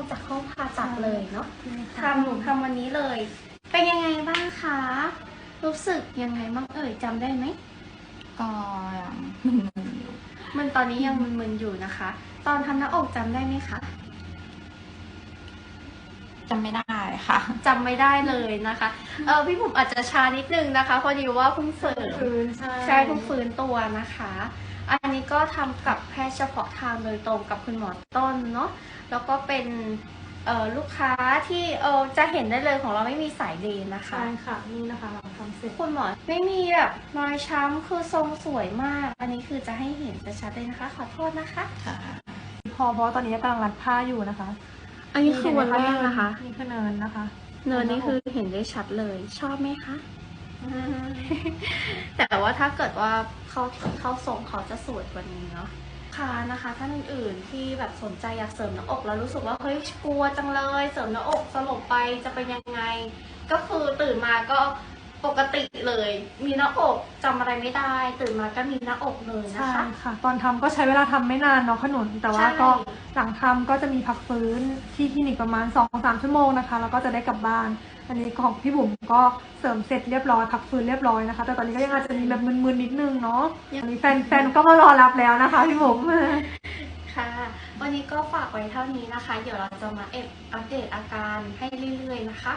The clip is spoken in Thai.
งจากห้องผ่าตัดเลยเนาะค่ะทำหนูทำวันนี้เลย เป็นยังไงบ้างคะ รู้สึกยังไงบ้างเอ่ยจำได้ไหมก็ยังมึนๆอยู่มันตอนนี้ยังมึนๆอยู่นะคะ ตอนทำหน้าอกจำได้ไหมคะจำไม่ได้ค่ะจำไม่ได้เลยนะคะ เออพี่ผมอาจจะช้านิดนึงนะคะ พอดีว่าเพิ่งเสริมคืนใช่ใช่เพิ่งฟื้นตัวนะคะ อันนี้ ก็ทำกับแพทย์เฉพาะทางโดยตรงกับคุณหมอต้นเนาะแล้วก็เป็นเอ่อลูกค้าที่เออจะเห็นได้เลยของเราไม่มีสายเดนนะคะใช่ค่ะนี่นะคะเราทำเสร็จคุณหมอไม่มีแบบรอยช้ำคือทรงสวยมาก อันนี้คือจะให้เห็นชัดๆเลยนะคะ ขอโทษนะคะค่ะพอเพราะว่าตอนนี้กำลังรัดผ้าอยู่นะคะ อันนี้คือวันแรกนะคะนี่คือเนินนะคะ เนินนี่คือเห็นได้ชัดเลยชอบไหมคะ แต่ว่าถ้าเกิดว่าเขาเขาส่งเขาจะสวยกว่านี้เนาะค่ะนะคะท่านอื่นๆที่แบบสนใจอยากเสริมหน้าอกแล้วรู้สึกว่าเฮ้ยกลัวจังเลย เสริมหน้าอกสลบไปจะเป็นยังไง ก็คือตื่นมาก็ ปกติเลย มีหน้าอกจำอะไรไม่ได้ ตื่นมาก็มีหน้าอกเลยนะใช่คะ ค่ะ ตอนทำก็ใช้เวลาทำไม่นานเนาะขนุน แต่ว่าใช่ก็หลังทำก็จะมีพักฟื้นที่คลินิกประมาณ2อสามชั่วโมงนะคะ แล้วก็จะได้กลับบ้าน อันนี้ของพี่บุ๋มก็เสริมเสร็จเรียบร้อยพักฟื้นเรียบร้อยนะคะ แต่ตอนนี้ก็ยังอาจจะมีแบบมึนๆนิดนึงเนาะอันนี้แฟนแฟนก็มารอรับแล้วนะคะพี่บุ๋ม ค่ะ วันนี้ก็ฝากไว้เท่านี้นะคะ เดี๋ยวเราจะมาเอฟอัปเดตอาการให้เรื่อยๆนะคะ